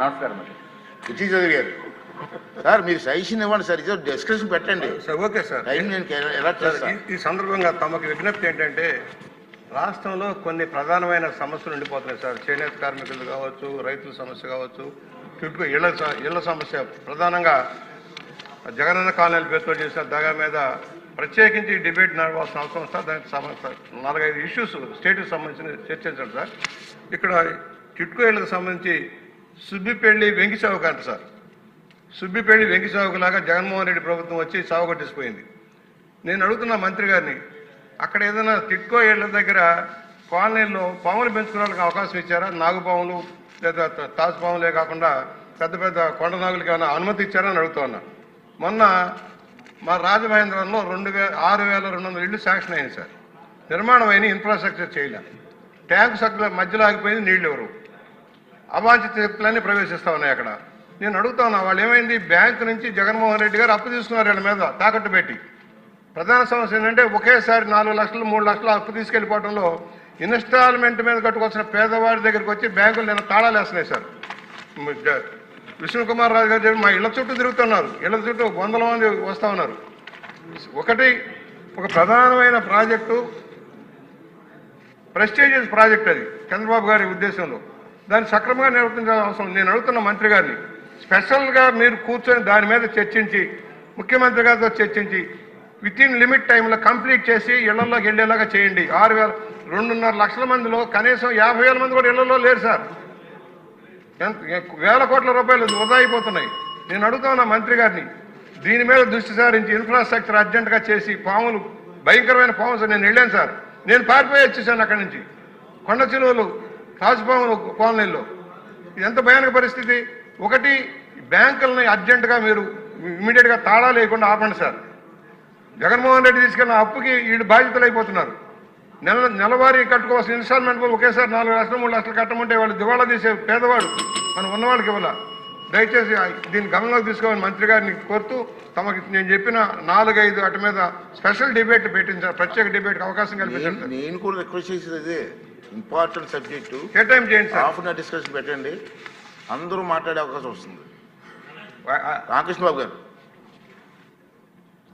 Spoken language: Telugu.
నమస్కారం అండి. విజయ్ చౌదరి గారు. సార్ మీరు సజెషన్ ఇవ్వండి సార్. ఇదో డిస్కషన్ పెట్టండి. Sir okay sir. టైం నేను ఎలా చేస్తాను ఈ- సందర్భంగా తమకు విజ్ఞప్తి ఏంటంటే రాష్ట్రంలో కొన్ని ప్రధానమైన సమస్యలు ఉండిపోతున్నాయి సార్. చేనేత కార్మికులు కావచ్చు రైతుల సమస్య కావచ్చు చుట్టూ ఇళ్ళ ఇళ్ళ సమస్య. ప్రధానంగా జగనన్న కాలనీల పేరుతో చేసిన దగా మీద ప్రత్యేకించి డిబేట్ నడవాల్సిన అవసరం సార్. దానికి సమస్య నాలుగైదు ఇష్యూస్ స్టేట్కి సంబంధించిన చర్చించండి సార్. ఇక్కడ చిట్కో ఇళ్ళకు సంబంధించి సుబ్బిపెళ్ళి వెంకి చౌక అంట సార్. సుబ్బిపెళ్ళి వెంకి చౌకలాగా జగన్మోహన్ రెడ్డి ప్రభుత్వం వచ్చి సాగుకొట్టేసిపోయింది నేను అడుగుతున్నా మంత్రి గారిని అక్కడ ఏదైనా టిట్కో ఏళ్ళ దగ్గర కాలనీల్లో పాములు పెంచుకోవడానికి అవకాశం ఇచ్చారా? నాగు పాములు లేదా త- తాజు పాములే కాకుండా పెద్ద పెద్ద కొండ నాగులకి ఏమైనా అనుమతి ఇచ్చారా అని అడుగుతున్నా మొన్న మా రాజమహేంద్రంలో రెండు వే ఆరు వేల రెండు వందల ఇళ్ళు శాంక్షన్ అయింది సార్. నిర్మాణం అయిన ఇన్ఫ్రాస్ట్రక్చర్ చేయలే. ట్యాంక్ సక్కుల మధ్యలో ఆగిపోయింది నీళ్ళు ఎవరు అవాంఛిత శక్తులన్నీ ప్రవేశిస్తా ఉన్నాయి అక్కడ. నేను అడుగుతా ఉన్నా వాళ్ళు ఏమైంది? బ్యాంకు నుంచి జగన్మోహన్ రెడ్డి గారు అప్పు తీసుకున్నారు వీళ్ళ మీద తాకట్టు పెట్టి. ప్రధాన సమస్య ఏంటంటే ఒకేసారి నాలుగు లక్షలు మూడు లక్షలు అప్పు తీసుకెళ్ళిపోవడంలో ఇన్స్టాల్మెంట్ మీద కట్టుకొచ్చిన పేదవాడి దగ్గరికి వచ్చి బ్యాంకులు నేను తాళాలు వేస్తున్నాయి సార్. విష్ణుకుమార్ రాజు గారు మా ఇళ్ళ చుట్టూ తిరుగుతున్నారు. ఇళ్ళ చుట్టూ వందల మంది వస్తూ ఉన్నారు. ఒకటి ఒక ప్రధానమైన ప్రాజెక్టు ప్రెస్టీజియస్ ప్రాజెక్ట్ అది చంద్రబాబు గారి ఉద్దేశంలో. దాన్ని సక్రమంగా నిర్వర్తించాల్సిన అవసరం నేను అడుగుతున్న మంత్రి గారిని స్పెషల్గా మీరు కూర్చొని దాని మీద చర్చించి ముఖ్యమంత్రి గారితో చర్చించి విత్ ఇన్ లిమిట్ టైంలో కంప్లీట్ చేసి ఇళ్ళలోకి వెళ్ళేలాగా చేయండి. ఆరు వేల రెండున్నర లక్షల మందిలో కనీసం యాభై వేల మంది కూడా ఇళ్ళలో లేరు సార్. ఎంత వేల కోట్ల రూపాయలు వృధా అయిపోతున్నాయి. నేను అడుగుతున్నా మంత్రి గారిని దీని మీద దృష్టి సారించి ఇన్ఫ్రాస్ట్రక్చర్ అర్జెంటుగా చేసి పాములు భయంకరమైన పాములు సార్ నేను వెళ్ళాను సార్. నేను పారిపోయి వచ్చేసాను అక్కడి నుంచి. కొండ చిలువలు తాజుపాములు కాలనీలో. ఇది ఎంత భయానక పరిస్థితి? ఒకటి బ్యాంకులని అర్జెంటుగా మీరు ఇమీడియట్గా తాళాలు లేకుండా ఆపండి సార్. జగన్మోహన్ రెడ్డి తీసుకెళ్ళిన అప్పుకి వీళ్ళు బాధ్యతలు అయిపోతున్నారు. నెల నెలవారీ కట్టుకోవాల్సిన ఇన్స్టాల్మెంట్ ఒకేసారి నాలుగు లక్షలు మూడు లక్షలు కట్టమంటే వాళ్ళు దివాళా తీసే పేదవాడు మనం ఉన్నవాళ్ళకి ఇవ్వాలి? దయచేసి దీన్ని గమనంలోకి తీసుకోవాలని మంత్రి గారిని కోరుతూ తమకి నేను చెప్పిన నాలుగైదు అటు మీద స్పెషల్ డిబేట్ పెట్టించారు. ప్రత్యేక డిబేట్ అవకాశం కల్పించండి నేను కూడా రిక్వెస్ట్ చేసేది అదే ఇంపార్టెంట్ సబ్జెక్టు. టైం చేయండి సార్. హాఫ్ డిస్కషన్ పెట్టండి. అందరూ మాట్లాడే అవకాశం వస్తుంది. ఆ- ఆ- రామకృష్ణ బాబు గారు.